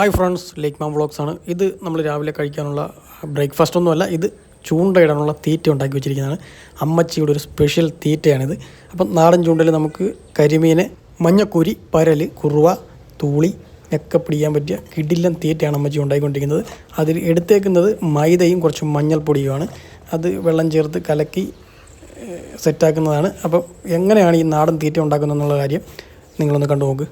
Hi friends ലേക്ക് mom vlogs ആണ്. ഇത് നമ്മൾ രാവിലെ കഴിക്കാനുള്ള ബ്രേക്ക്ഫാസ്റ്റ് ഒന്നുമല്ല ഇത് ചൂണ്ടയിടാനുള്ള തീറ്റ ഉണ്ടാക്കി വെച്ചിരിക്കുന്നതാണ്. അമ്മച്ചിയുടെ ഒരു സ്പെഷ്യൽ തീറ്റയാണിത്. അപ്പം നാടൻ ചൂണ്ടയിൽ നമുക്ക് കരിമീന് മഞ്ഞക്കൂരി പരൽ കുറുവ തൂളി ഒക്കെ പിടിക്കാൻ പറ്റിയ കിടിലൻ തീറ്റയാണ് അമ്മച്ചി ഉണ്ടാക്കിക്കൊണ്ടിരിക്കുന്നത് അതിൽ എടുത്തേക്കുന്നത് മൈദയും കുറച്ച് മഞ്ഞൾപ്പൊടിയുമാണ്. അത് വെള്ളം ചേർത്ത് കലക്കി സെറ്റാക്കുന്നതാണ് അപ്പം എങ്ങനെയാണ് ഈ നാടൻ തീറ്റ ഉണ്ടാക്കുന്നത് എന്നുള്ള കാര്യം നിങ്ങളൊന്ന് കണ്ടു നോക്ക്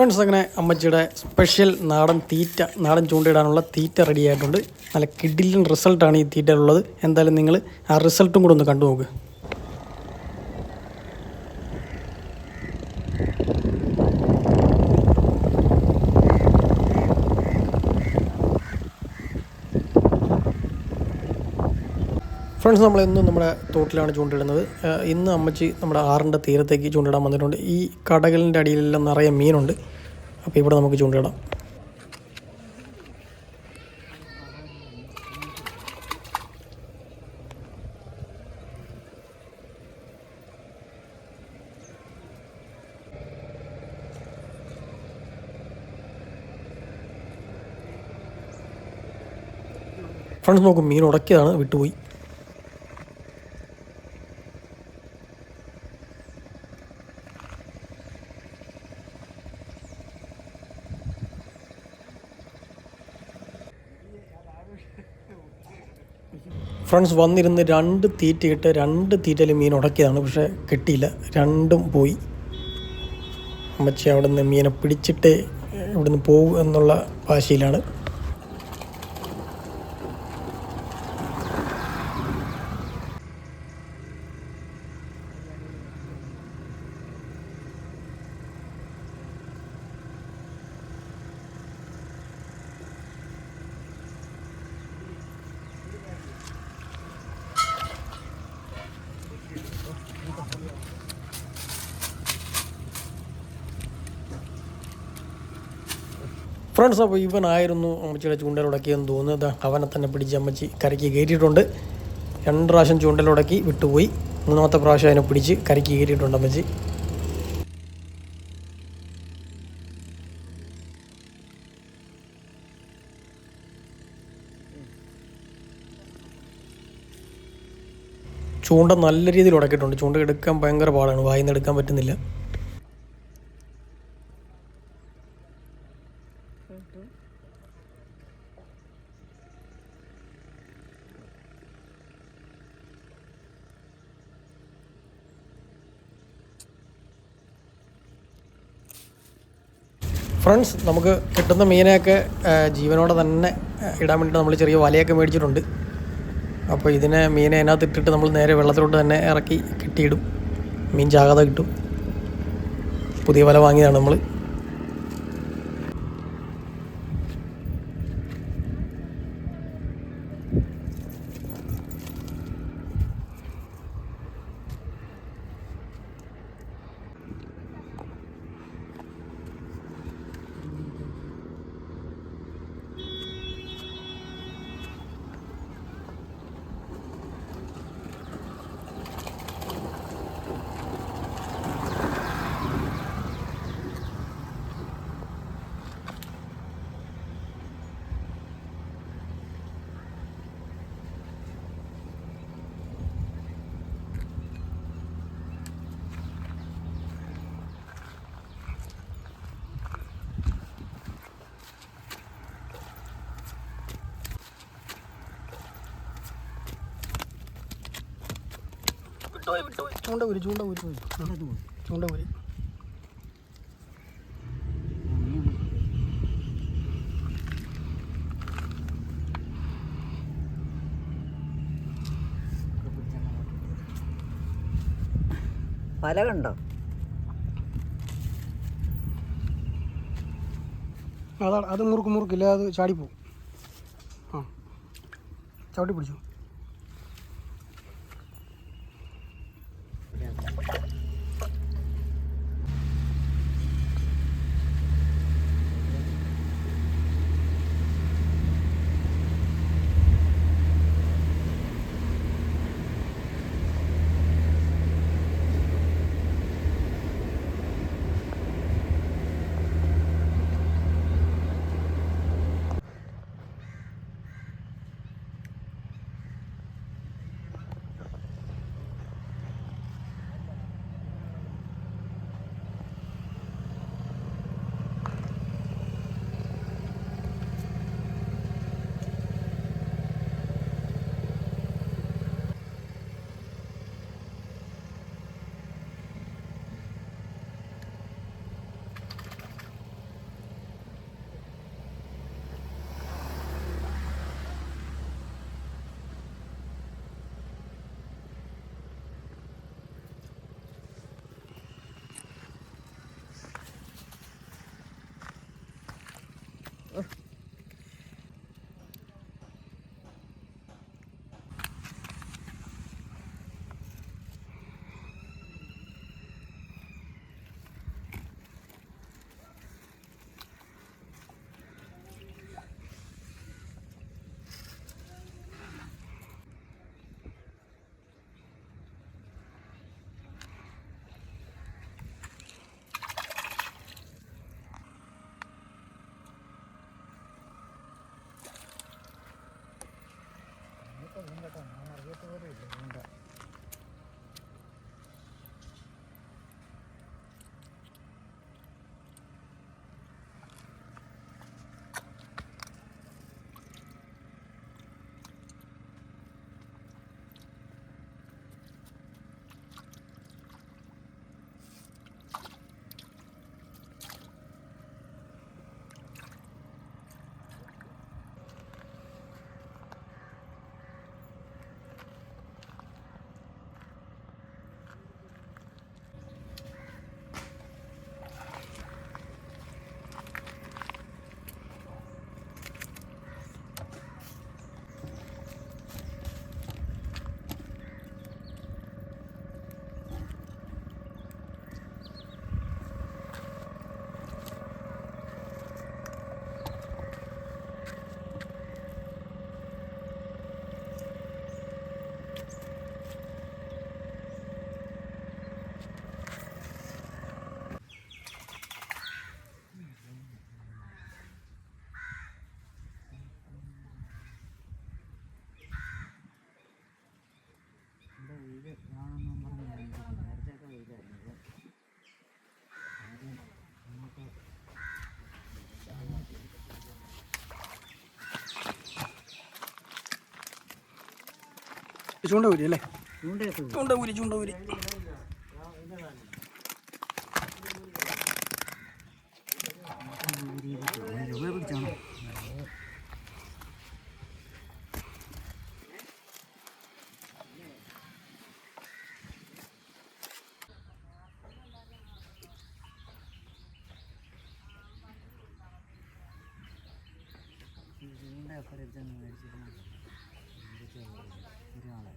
ഫ്രണ്ട്സ് അങ്ങനെ അമ്മച്ചിയുടെ സ്പെഷ്യൽ നാടൻ തീറ്റ നാടൻ ചൂണ്ടയിടാനുള്ള തീറ്റ റെഡി ആയിട്ടുണ്ട്. നല്ല കിഡിലിൻ റിസൾട്ടാണ് ഈ തീറ്റയിലുള്ളത്. എന്തായാലും നിങ്ങൾ ആ റിസൾട്ടും കൂടെ ഒന്ന് കണ്ടു നോക്ക് ഫ്രണ്ട്സ് നമ്മൾ ഇന്നും നമ്മുടെ തോട്ടിലാണ് ചൂണ്ടിടുന്നത്. ഇന്ന് അമ്മച്ചി നമ്മുടെ ആറിന്റെ തീരത്തേക്ക് ചൂണ്ടിടാൻ വന്നിട്ടുണ്ട്. ഈ കടകളിന്റെ അടിയിലെല്ലാം നിറയെ മീനുണ്ട്. അപ്പോൾ ഇവിടെ നമുക്ക് ചൂണ്ടിടാം. ഫ്രണ്ട്സ് നോക്കും മീൻ ഉടക്കിയതാണ്. വിട്ടുപോയി. ഫ്രണ്ട്സ് വന്നിരുന്ന് രണ്ട് തീറ്റയിട്ട് രണ്ട് തീറ്റയിൽ മീൻ ഉടക്കിയതാണ് പക്ഷേ കിട്ടിയില്ല. രണ്ടും പോയി. അമ്മച്ചി അവിടെ നിന്ന് മീനെ പിടിച്ചിട്ടേ ഇവിടുന്ന് പോകും എന്നുള്ള വാശിയിലാണ് ഫ്രണ്ട്സ് അപ്പോൾ ഇവനായിരുന്നു അമ്മച്ചിയുടെ ചൂണ്ടലുടക്കിയെന്ന് തോന്നുന്നത് അവനെ തന്നെ പിടിച്ച് അമ്മച്ചി കരയ്ക്ക് കയറ്റിയിട്ടുണ്ട്. രണ്ട് പ്രാവശ്യം ചൂണ്ടലുടക്കി വിട്ടുപോയി. മൂന്നാമത്തെ പ്രാവശ്യം അതിനെ പിടിച്ച് കരയ്ക്ക് കയറ്റിയിട്ടുണ്ട് അമ്മച്ചി. ചൂണ്ട നല്ല രീതിയിൽ ഉടക്കിയിട്ടുണ്ട്. ചൂണ്ട എടുക്കാൻ ഭയങ്കര പാടാണ്. വായിന്ന് എടുക്കാൻ പറ്റുന്നില്ല. ഫ്രണ്ട്സ് നമുക്ക് കിട്ടുന്ന മീനെയൊക്കെ ജീവനോടെ തന്നെ ഇടാൻ വേണ്ടിയിട്ട് നമ്മൾ ചെറിയ വലയൊക്കെ മേടിച്ചിട്ടുണ്ട്. അപ്പോൾ ഇതിനെ മീനെ അതിനകത്ത് ഇട്ടിട്ട് നമ്മൾ നേരെ വെള്ളത്തിലോട്ട് തന്നെ ഇറക്കി കെട്ടിയിടും. മീൻ ജാഗ്രത കിട്ടും. പുതിയ വല വാങ്ങിയതാണ് നമ്മൾ ചൂണ്ട ഊരി ചൂണ്ട ഊരി ചൂണ്ട ഊരി വല കണ്ടോ അതാണ് അത് മുറുക്ക് മുറുക്കില്ല അത് ചാടിപ്പോവും. ആ ചവിട്ടി പിടിച്ചു? ചൂണ്ട ഊരി അല്ലേ. ചൂണ്ട ഊരി ചൂണ്ട ഊരി പിടിച്ചാണോ ചൂണ്ടയൊക്കെ മേടിച്ചിരുന്നു ഒരാളെ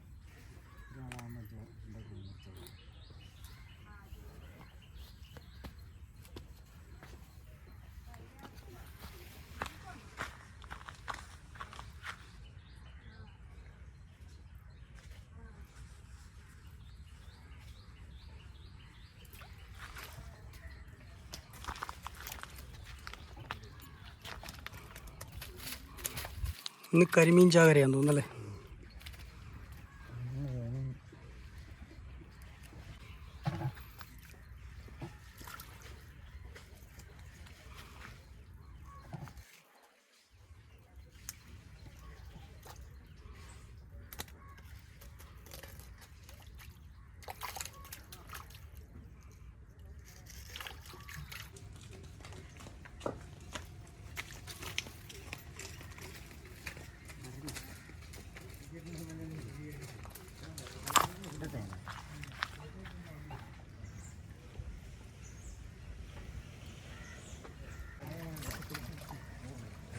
ഒരാളാണ് എന്റെ ഇന്ന് കരിമീൻ ചാകരയാന്ന് തോന്നുന്നല്ലേ?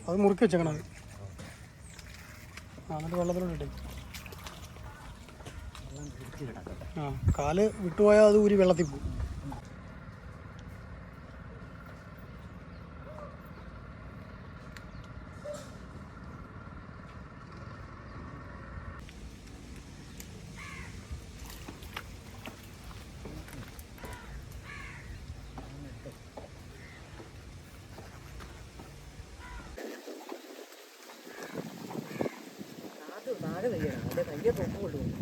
അത് മുറുക്കി വെച്ചേക്കണം അത് ആ എന്നിട്ട് വെള്ളത്തിലോട്ട് ആ കാൽ വിട്ടുപോയാൽ അത് ഊരി വെള്ളത്തിൽ പോകും. താഴെ കഴിയണം അതിന്റെ കയ്യെ തൊപ്പ് കൊണ്ടുപോകും.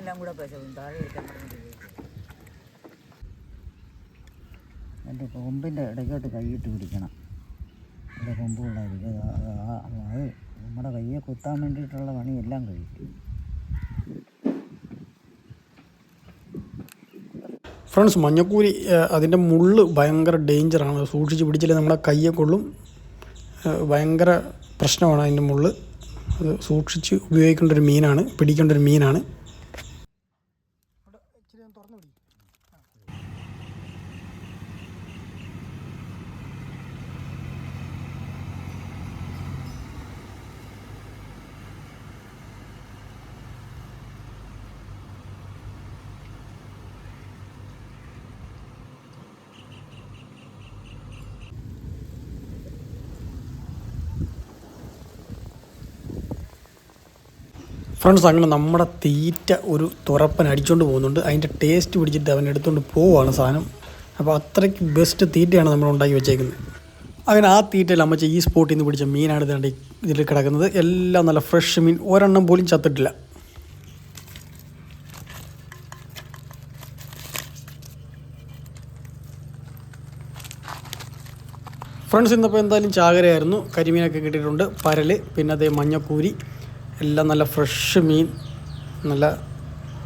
എല്ലാം കൂടെ പശവും താഴെ പറഞ്ഞിട്ട് എന്റെ കൊമ്പിന്റെ ഇടയ്ക്കോട്ട് കൈയിട്ട് പിടിക്കണം. എന്റെ കൊമ്പ് കൊള്ളായിരിക്കും അത് നമ്മുടെ കയ്യെ കുത്താൻ വേണ്ടിയിട്ടുള്ള പണിയെല്ലാം കഴിക്കും. ഫ്രണ്ട്സ് മഞ്ഞക്കൂരി അതിന്റെ മുള്ള് ഭയങ്കര ഡേഞ്ചറാണ്. സൂക്ഷിച്ച് പിടിച്ചില്ല നമ്മുടെ കയ്യെ കൊള്ളും. ഭയങ്കര പ്രശ്നമാണ് അതിന്റെ മുള്ള്. അത് സൂക്ഷിച്ച് ഉപയോഗിക്കേണ്ട ഒരു മീനാണ് പിടിക്കേണ്ട ഒരു മീനാണ്. ഫ്രണ്ട്സ് അങ്ങനെ നമ്മുടെ തീറ്റ ഒരു തുറപ്പൻ അടിച്ചുകൊണ്ട് പോകുന്നുണ്ട്. അതിന്റെ ടേസ്റ്റ് പിടിച്ചിട്ട് അവൻ എടുത്തുകൊണ്ട് പോവുകയാണ് സാധനം. അപ്പോൾ അത്രയ്ക്ക് ബെസ്റ്റ് തീറ്റയാണ് നമ്മൾ ഉണ്ടാക്കി വെച്ചേക്കുന്നത്. അങ്ങനെ ആ തീറ്റയിൽ അമ്മച്ച ഈ സ്പോട്ടിൽ നിന്ന് പിടിച്ച മീനാണ് ഇതാണ്ട് ഇതിൽ കിടക്കുന്നത്. എല്ലാം നല്ല ഫ്രഷ് മീൻ. ഒരെണ്ണം പോലും ചത്തിട്ടില്ല. ഫ്രണ്ട്സ് ഇന്നിപ്പോൾ എന്തായാലും ചാകരയായിരുന്നു. കരിമീനൊക്കെ കിട്ടിയിട്ടുണ്ട്. പരൽ പിന്നെ അതേ മഞ്ഞക്കൂരി എല്ലാം നല്ല ഫ്രഷ് മീൻ നല്ല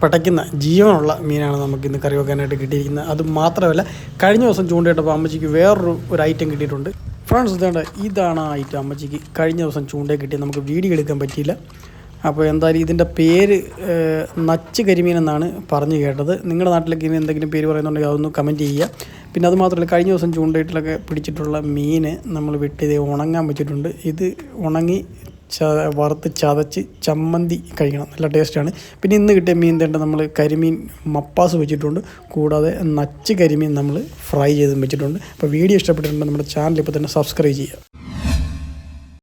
പടയ്ക്കുന്ന ജീവനുള്ള മീനാണ് നമുക്ക് ഇന്ന് കറി വെക്കാനായിട്ട് കിട്ടിയിരിക്കുന്നത്. അത് മാത്രമല്ല കഴിഞ്ഞ ദിവസം ചൂണ്ടയിട്ടപ്പോൾ അമ്മച്ചിക്ക് വേറൊരു ഒരു ഐറ്റം കിട്ടിയിട്ടുണ്ട്. ഫ്രണ്ട്സ് ഇതാണ് ഇതാണ് ആ ഐറ്റം അമ്മച്ചിക്ക് കഴിഞ്ഞ ദിവസം ചൂണ്ടയിൽ കിട്ടിയത്. നമുക്ക് വീഡിയോ എടുക്കാൻ പറ്റിയില്ല. അപ്പോൾ എന്തായാലും ഇതിന്റെ പേര് നച്ച് കരിമീൻ എന്നാണ് പറഞ്ഞു കേട്ടത്. നിങ്ങളുടെ നാട്ടിലൊക്കെ ഇനി എന്തെങ്കിലും പേര് പറയുന്നുണ്ടെങ്കിൽ അതൊന്ന് കമന്റ് ചെയ്യുക. പിന്നെ അത് മാത്രമല്ല കഴിഞ്ഞ ദിവസം ചൂണ്ടയിട്ടിലൊക്കെ പിടിച്ചിട്ടുള്ള മീൻ നമ്മൾ വെട്ടി ഉണങ്ങാൻ വെച്ചിട്ടുണ്ട്. ഇത് ഉണങ്ങി ച വറുത്ത് ചതച്ച് ചമ്മന്തി കഴിക്കണം. നല്ല ടേസ്റ്റാണ്. പിന്നെ ഇന്ന് കിട്ടിയ മീൻ തേണ്ട നമ്മൾ കരിമീൻ മപ്പാസ് വെച്ചിട്ടുണ്ട്. കൂടാതെ നച്ച് കരിമീൻ നമ്മൾ ഫ്രൈ ചെയ്തും വെച്ചിട്ടുണ്ട്. അപ്പോൾ വീഡിയോ ഇഷ്ടപ്പെട്ടിട്ടുണ്ടെങ്കിൽ നമ്മുടെ ചാനൽ ഇപ്പോൾ തന്നെ സബ്സ്ക്രൈബ് ചെയ്യുക.